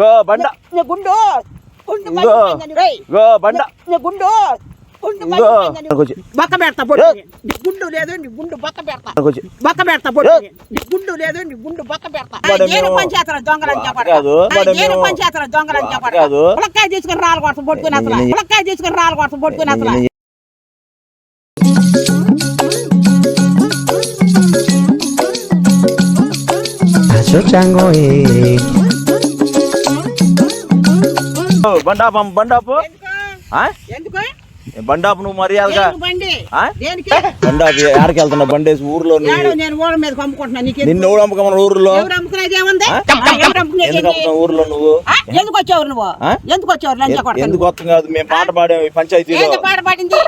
Go బండ. గుండు. Go. బండ. నీ గుండు. బొక్క పెడతా గుండు లేదు గుండు బొక్క పెడతా. కొంచెం బొక్క పెడతా బొట్టు నీ గుండు లేదు గుండు బొక్క పెడతా. నేను పంచాయతీల దొంగలని చెప్పాడు. నేను పంచాయతీల దొంగలని చెప్పాడు. పులక్కాయ తీసుకుని రాళ్ళు కొడతా పట్టుకుని అసలు. పులక్కాయ తీసుకుని రాళ్ళు కొడతా పట్టుకుని అసలు. Chango, eh. బండాపం బండాపు బండాపు నువ్వు మర్యాదగా. బండి? బండాపు ఏడకి వెళ్తున్నా బండేసి ఊర్లో నిన్ను ఎవడు అమ్ముకోమన్న ఊర్లో? ఊర్లో నువ్వు? ఎందుకు వచ్చావు నువ్వు? ఎందుకు వచ్చావు ఎందుకు వస్తాం కాదు మేము పాట పాడాము ఈ పంచాయతీలో. పాట పాడింది?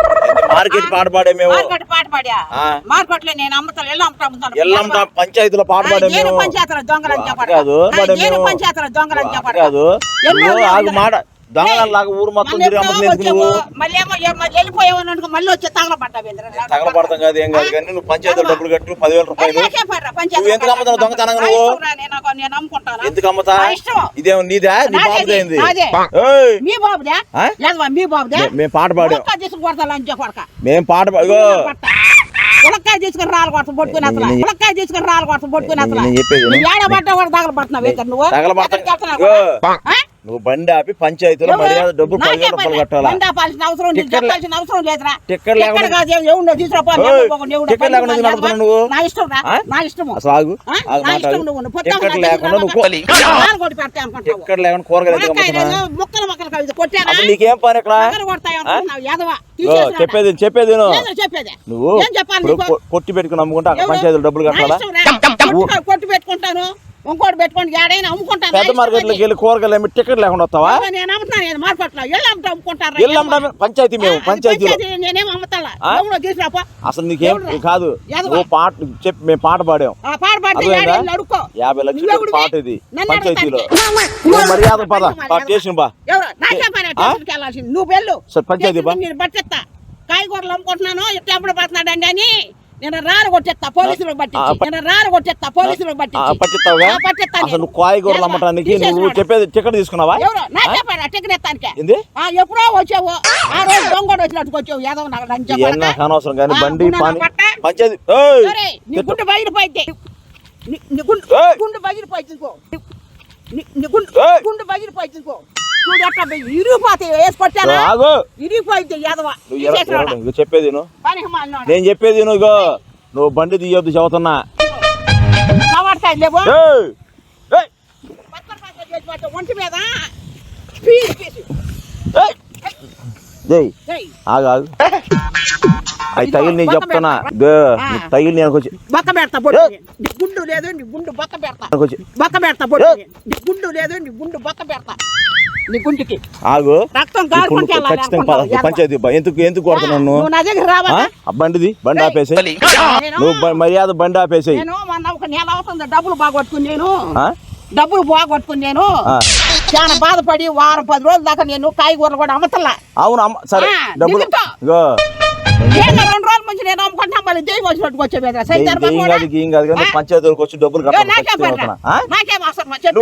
మార్కెట్ పాట పాడే మేము. పాట పాడా? ఆ. మార్కెట్లో నేను అమ్ముతాను ఎలా అమ్ముతాను పంచాయతీలో పాట పాడే మేము. పంచాయతీల చెప్పాడు కాదు, చెప్పాడు ఆగు. మాట దొంగలాగా ఊరు మొత్తం? తగలబడతాం కాదు ఏం కాదు కానీ నువ్వు పంచాయతీలో డబ్బులు కట్టు పదివేల రూపాయలు. నువ్వు ఎందుకు అమ్ముతావు? దొంగతనంగా నా నువ్వు? ఎందుకు అమ్ముతా. ఇదేమో నీదా? నీ బాబుదేంది మేము పాట పాడాం. మేము పాట పా- ఇగో. ఉలక్కాయ తీసుకుని రాళ్ళు కొడతా పట్టుకుని అసలు ఉలక్కాయ తీసుకుని రాళ్ళు కొడతా పట్టుకుని అసలు నేను చెప్పేది విను. నువ్వు ఏడ పడ్డా కూడా తగలబడుతున్నావు నువ్వు? నువ్వు బండి ఆపి పంచాయతీలో? మర్యాద పదివేల రూపాయలు. కట్టాలా? ఆపాల్సిన అవసరం చెప్పాల్సిన అవసరం లేదురా. టిక్కెట్ లేకుండా- టిక్కెట్? నడుపుతున్నావు నువ్వు? నా ఇష్టం? నా ఇష్టం టిక్కెట్ లేకుండా నువ్వు టిక్కెట్ లేకుండా కూరగాయలు ముక్కలు ముక్కలు అసలు నీకేం పని ఇక్కడ. చెప్పేది చెప్పేది నువ్వు కొట్టి పెట్టుకుని అమ్ముకుంటే? పంచాయతీలో డబ్బులు కట్టాలా? కొట్టు పెట్టుకుంటాను. ఇంకోటి పెట్టుకోండి ఏడైనా అమ్ముకుంటాను. పెద్ద మార్కెట్లోకి వెళ్ళి కూరగాయలు ఏమి టికెట్ లేకుండా వస్తావా? నేను అమ్ముతున్నాను నేను మార్కెట్లో. వెళ్ళి అమ్ముతా అమ్ముకుంటారా ఇల్లు అమ్మడం పంచాయతీ మేము పంచాయతీలో. నేనేం అమ్ముతా ఆ? ఎవరో తీసుకురాపో అసలు నీకేం? కాదు. నువ్వు పాట చెప్పి మేము పాట పాడాం. ఆ పాట పాడితే అడుక్కో. యాభై లక్షలు? పాట ఇది పంచాయతీలో. మర్యాద పద స్టేషన్ బా. నువ్వు వెళ్ళు. సరే, పంచాయతీ బా. నేను పట్టెత్తా కాయగూరలు అమ్ముకుంటున్నాను ఇట్లా ఎప్పుడు పడుతున్నాడండి అని. నేను రారు కొట్టేస్తా పోలీసులకు పట్టించి. నేను రారు కొట్టేస్తా పోలీసులకు పట్టించి. పట్టిస్తావుగా ఆ, పట్టిస్తా అసలు కాయగూరలు ఏమ్మా? అమ్మటానికి నువ్వు. చెప్పేది టికెట్ తీసుకున్నావా? ఎవరు? నాకే పని టికెట్ ఎత్తానికి. ఏంది? ఎప్పుడో వచ్చావు. ఆ రోజు దొంగడు వచ్చినట్టుకు వచ్చావు. యాదవ్ నాకు నాకు అనవసరం కానీ బండి పని! సరే నీ. గుండె బయలుపోయింది నీ- నీ గుండు! గుండు నీ- నీ గుండు! గుండు బయలుపోయి తీసుకో చూడు ఎట్లా ఇరిగిపోతాయి వేసి కొట్టానా ఆగు. ఇరిగిపోయింది యాదవ. నువ్వు చెప్పేది విను. నేను చెప్పేది విను, ఇగో. నువ్వు బండి తీయొద్దు చెబుతున్నా కావాడతాయి లేవు. ఏయ్! ఏయ్! పచ్చడి పచ్చడి చేసి పట్టు, ఒంటి మీద పీసు పీసు ఏయ్! ఏయ్, ఏయ్, ఆగు ఆగు. అవి తగిలి నేను చెప్తున్నా. ఇదో. నీకు తగిలి నేను బొక్క పెడతా పొట్టు నీ. గుండు లేదు నీ గుండు బొక్క పెడతా. వచ్చి బొక్క పెడతా పొట్టు నీ. గుండు లేదు నీ గుండు బొక్క పెడతా. నీ గుండుకి ఆగు. రక్తం ఇప్పుడు కారుకుంటే వెళ్ళాలి ఖచ్చితంగా అనుకుంటావు, పద- యాదవ. పంచాయతీ బా. ఎందుకు బండిది బండి ఆపేసి నువ్వు మర్యాద బండి అవుతుంది డబ్బులు బాగొట్టుకుని నేను. ఆ? డబ్బులు బాగొట్టుకుని నేను. చాలా బాధపడి వారం పది రోజుల దాకా నేను కాయగూరలు కూడా అమ్మతల్లా అవును అమ్మ సరే డబ్బులు వచ్చినట్టు వచ్చే మీద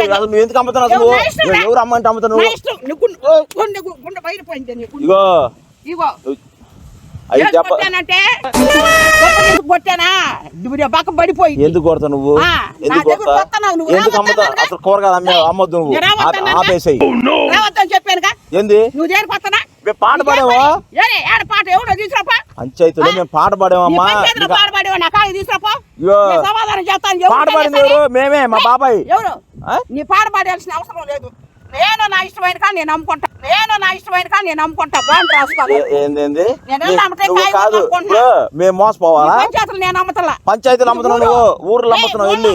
డబ్బులు నువ్వు ఎందుకు అమ్ముతున్నావు ఎవరు అమ్మంటే అమ్ముతున్నావు ఇగో. ఇగో. ఎందుకు కొడతావు నువ్వు? ఎందుకు ఎందుకు అమ్ముతావు? అసలు కూరగాయలు అమ్మే అమ్మొద్దు నువ్వు. ఆపేసేయి. ఏంది? నువ్వు మేము పాట పాడావా? ఏడ పాట? ఎవడో తీసుకురాపా? పంచాయతీలో మేము పాట పాడామమ్మా పాట పాడేవా? నా తీసుకురాపా? సమాధానం ఎవరు పాట పాడింది. ఎవరు? మేమే మా బాబాయ్. ఎవరు? నీ పాట పాడాల్సిన అవసరం లేదు. నేను నా ఇష్టమైన కానీ నేను అమ్ముకుంటా నేను నా ఇష్టమైన కానీ నేను అమ్ముకుంటా బాండ్ రాసుకోవాలి. అమ్మితే మేము మోసపోవాలా? పంచాయతీలు నేను అమ్మతలా పంచాయతీలు అమ్ముతున్నావు నువ్వు? ఊర్లో అమ్ముతున్నావు వెళ్ళి.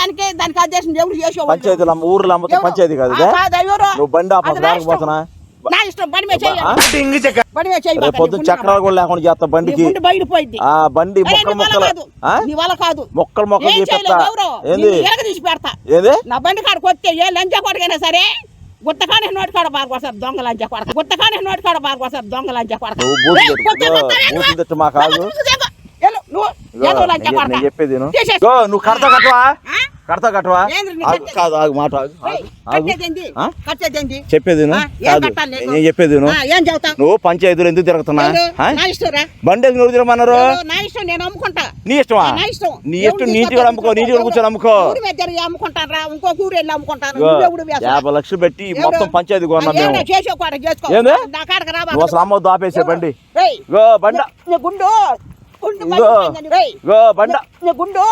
దానికి దానికి అధ్యక్షం ఎవరు చేసేవాళ్ళు? పంచాయతీలు ఊర్లో అమ్ముతావు ఎవరు? పంచాయతీ కాదు? నువ్వు బండి ఆప దానికి. పోతున్నా? నా ఇష్టం బండి మీద? బండి మీద పొద్దున్న చక్రాలు కూడా లేకుండా చేస్తా బండికి బయటపోయింది ఆ బండి మొక్కలు నీ వల్ల మొక్కలు కాదు. ఆ? నీ వల్ల కాదు. మొక్కలు మొక్కలు ఎవరు? ఏంది? నిన్ను ఎరగ తీసి పెడతా. ఏది? నా బండి కాడ కొత్తే ఏ లంచా కొడకైనా సరే గుత్తకానే నోటి కాడ బారుకొస్తారు దొంగ లంచా కొడక గుత్తకానే నోటి కాడ బారుకొస్తారు దొంగ లంచా కొడక నువ్వు కొడక చెప్పేది నువ్వు కడతా కట్టవా? కడతా కట్టవా? కాదు ఆగు మాట? చెప్పేది కాదు? నేను చెప్పేది నువ్వు పంచాయతీలో ఎందుకు తిరుగుతున్నా? బండి ఎందుకు తిరగమన్నారు? నా ఇష్టమా? నా ఇష్టం. నీటి కూడా అమ్ముకో నీటి కూడా కూర్చొని అమ్ముకో? యాభై లక్షలు పెట్టి? మొత్తం పంచాయతీ కొన్నాం మేము. అసలు ఆపేసే బండి. బండ. గుండు. గుండు బండ గుండు.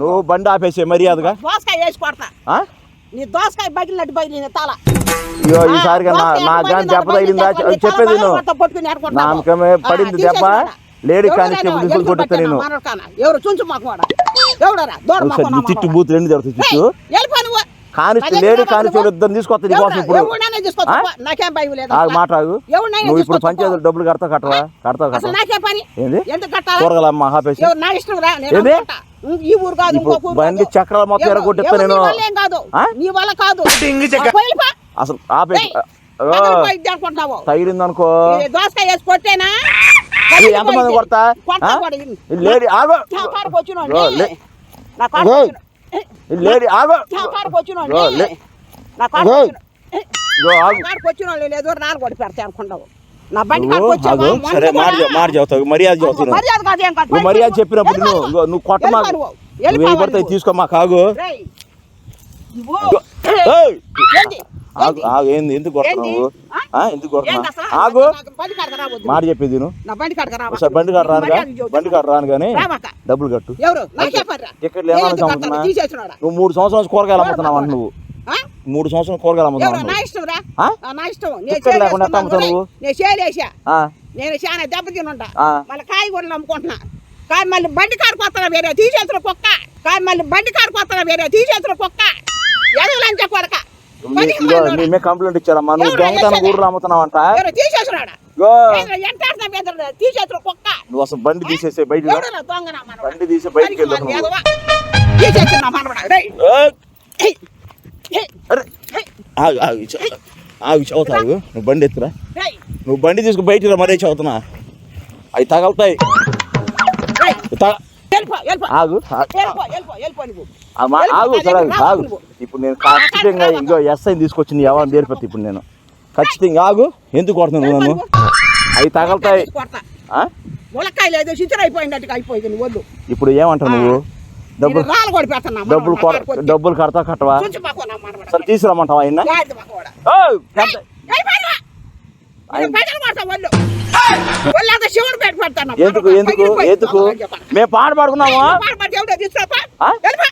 నువ్వు బండి ఆపేసే మర్యాదగా. దోసకాయ వేసి కొడతా. ఆ? నీ దోసకాయ బగిలినట్టు బగిలిన తల. ఇగో ఈసారిగా నా కానీ దెబ్బ తగిలిందా? చెప్పేది నువ్వు నామకమే పడింది దెబ్బ? లేడీ కానిస్టేబుల్ తీసుకొని కొట్టుతా నేను. ఎవరు చుంచు మాకు ఎవడరా? తిట్టు బూత్ రెండు జరుగుతుంది తిట్టు వెళ్ళిపో కానిస్టేబుల్ లేడీ కానిస్టేబుల్ ఇద్దరు తీసుకొస్తా నీకోసం ఇప్పుడు. మాట నువ్వు ఇప్పుడు. పంచాయతీలు డబ్బులు కడతా కట్టవా కడతావు కట్టవా నాకేం పని? ఏంది? కూరగాయల నేను ఏంది? ఈ ఊరు కాదు ఇంకో బండి. చక్రాలు మొత్తం ఎరగొట్టిస్తా నేను. కాదు? నీ వల్ల కాదు. అసలు అనుకుంటున్నావు. తగిలింది అనుకో ఈ దోసకాయ వేసి కొట్టేనా? ఎంతమంది కొడతా? లేడీ ఆగో. నా లేడీ ఆగో. నా కాడకు వచ్చినోడిని. ఇగో, లే. నా కాడకు ఇగో. వచ్చినోడిని. ఇగో ఆగు. నా కాడకు వచ్చినోళ్ళు లేదు నాలుగు కొట్టి పెడతా అనుకుంటావు. నా బండి. సరే మాట చెబుతావు మర్యాద చెప్పినప్పుడు నువ్వు నువ్వు కొట్ట మాకు వెళ్ళిపో. నువ్వు. నువ్వు వెళ్ళిపో ఏం పడితే నువ్వు. తీసుకో మా కాగు ఆగు ఆగు ఏంది ఎందుకు కొడుతున్నావు? ఎందుకు అసలు? ఆగు. మాట చెప్పేది. ఒకసారి బండి కాడ చెబుతా. బండి కాడ రాను కానీ. డబ్బులు కట్టు. ఎందుకు అమ్ముతున్నా? నువ్వు మూడు సంవత్సరాలు కూరగాయలు అమ్ముతున్నావు అంట నువ్వు? మూడు సంవత్సరాలు కూరగాయలు అమ్ముతున్నావు టికెట్ లేకుండా అమ్ముతావు. నువ్వు? నేను చాలా దెబ్బతినుంటా ఆ. మళ్ళీ కాయగూరలు అమ్ముకుంటున్నా కానీ మళ్ళీ బండి కాడికి వస్తారా వేరే? తీసేసిన కుక్క. కానీ మళ్ళీ బండి కాడికి వస్తారా వేరే? తీసేసిన కుక్క. ఎదగలంచ కొడక మీద కంప్లైంట్ ఇచ్చారమ్మా నువ్వు దొంగతనం? కూరలు అమ్ముతున్నావు అంట? నువ్వు అసలు బండి తీసేసే బయట? బండి తీసి బయటికి ఆగు ఆగు చదువుతావు నువ్వు బండి ఎత్తురా. నువ్వు బండి తీసుకుని బయటికి రా మరీ చదువుతున్నా. అవి తగలుతాయి. ఆగు. ఆగు. ఆగు సరే. ఇప్పుడు నేను ఖచ్చితంగా ఇంకో ఎస్ఐని తీసుకొచ్చి నీ ఎవరిని నేర్పతి ఇప్పుడు నేను ఖచ్చితంగా ఆగు ఎందుకు కొడుతున్నావు నువ్వు నన్ను అవి తగలుతాయి కొడతా. ఆ? ములక్కాయ లేదు చిచ్చర అయిపోయినట్టుగా అయిపోయింది ఒళ్ళు ఇప్పుడు ఏమంటావు నువ్వు డబ్బులు డబ్బులు. డబ్బులు కడతా కట్టవా. సరే తీసుకురమ్మంటావా ఆయన ఎందుకు. ఎందుకు. ఎందుకు. మేము పాట పాడుకున్నామా ఏయ్, పాడు పాడు దేవుడే తీసుకురాపా. ఆ? వెళ్ళిపో,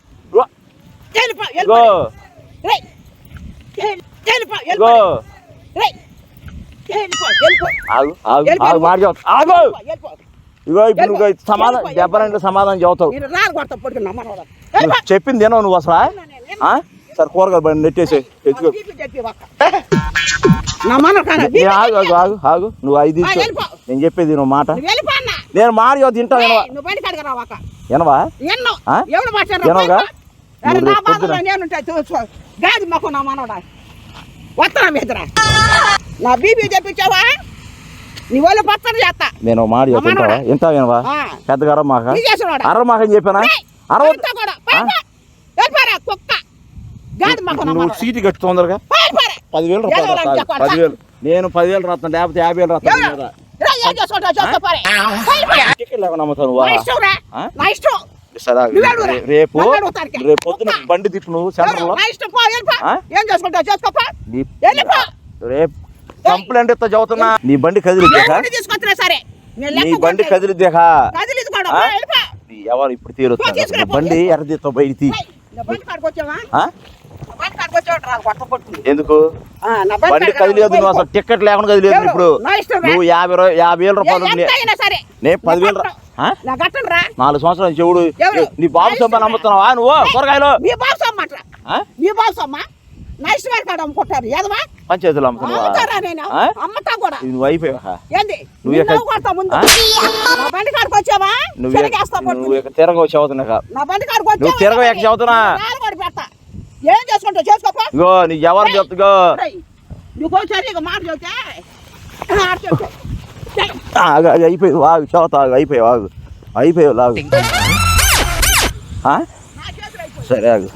ఇగో, ఇప్పుడు నువ్వు. సమాధానం దెబ్బలంటే సమాధానం. నువ్వు చెప్పింది తినవు నువ్వు అసలు? సరే కూరగాయలు బండి నెట్టేసి ఎత్తుకో ఆగు ఆగు ఆగు నువ్వు ఐదు. నేను చెప్పేది నువ్వు మాట. నేను చెబుతా తింటావు ఏయ్, వినవా? వినవా? నా బాధలో పొద్దున- నేనుంటా చూసుకో గాది మాకు నా మనవడా. వస్తానా మీదరా నా బీబీ తెప్పించావా? నీ వాళ్ళు పచ్చడి చేస్తా. నేను మాట మనవడా. వింటావా వింటావా వినవా. పెద్దగా అరవ మాక? నీ చేసినవాడా అరవ మాక అని చెప్పానా అరవ కుక్క. నువ్వు సీటు కట్టు తొందరగా. పదివేలు రూపాయలు? పదివేలు. నేను పదివేలు రాస్తాను లేకపోతే యాభై వేలు రాస్తాను. టికెట్ లేకుండా నమ్ముతాను సరే రేపు. రేపు పొద్దున. బండి తిప్పు నువ్వు? ఏం చేసుకోపా. రేపు కంప్లైంట్ ఇస్తా చదువుతున్నా. నీ బండి నేను నీ బండి? వెళ్ళిపో ఎవరు ఇప్పుడు తీరుతా పో, బండి ఎర్ర తీస్తావు బయట తీ. ఎందుకు? బండి కదిలేదు నువ్వు అసలు. టికెట్ లేకుండా కదిలేదు? ఇప్పుడు. నువ్వు యాభై యాభై వేల రూపాయలు నేను పదివేలు నాలుగు సంవత్సరాలు చెవుడు? నీ బాబు సొమ్మ నమ్ముతున్నావా నువ్వు? కూరగాయలు? మీ బాబు సొమ్మంటరా ఆ? మీ బాబు సొమ్మ నా ఇష్టం వారి కాడ అమ్ముకుంటారు. ఎదవా పంచాయతీలు అమ్ముతున్నావా? నేను? ఆ? అమ్మటా కూడా. నువ్వు అయిపోయావా? ఏంది? నువ్వు కొడతా ముందు? నా బండి కాడికి వచ్చావా? నువ్వు నువ్వు తిరగవు చదువుతున్నా నా బండి కాడికి నువ్వు ఎక్కడ చదువుతున్నా నాలుగు కూడా పెడతా. ఏం చేసుకుంటావు? చేసుకోపా. ఇగో నీ ఎవరు. చెప్తుగో నువ్వు ఇక మాట చెబితే. ఆగా అయిపోయి వాగు చోత ఆగు అయిపోయి వాగు. అయిపోయావు లాగు సరే ఆగు.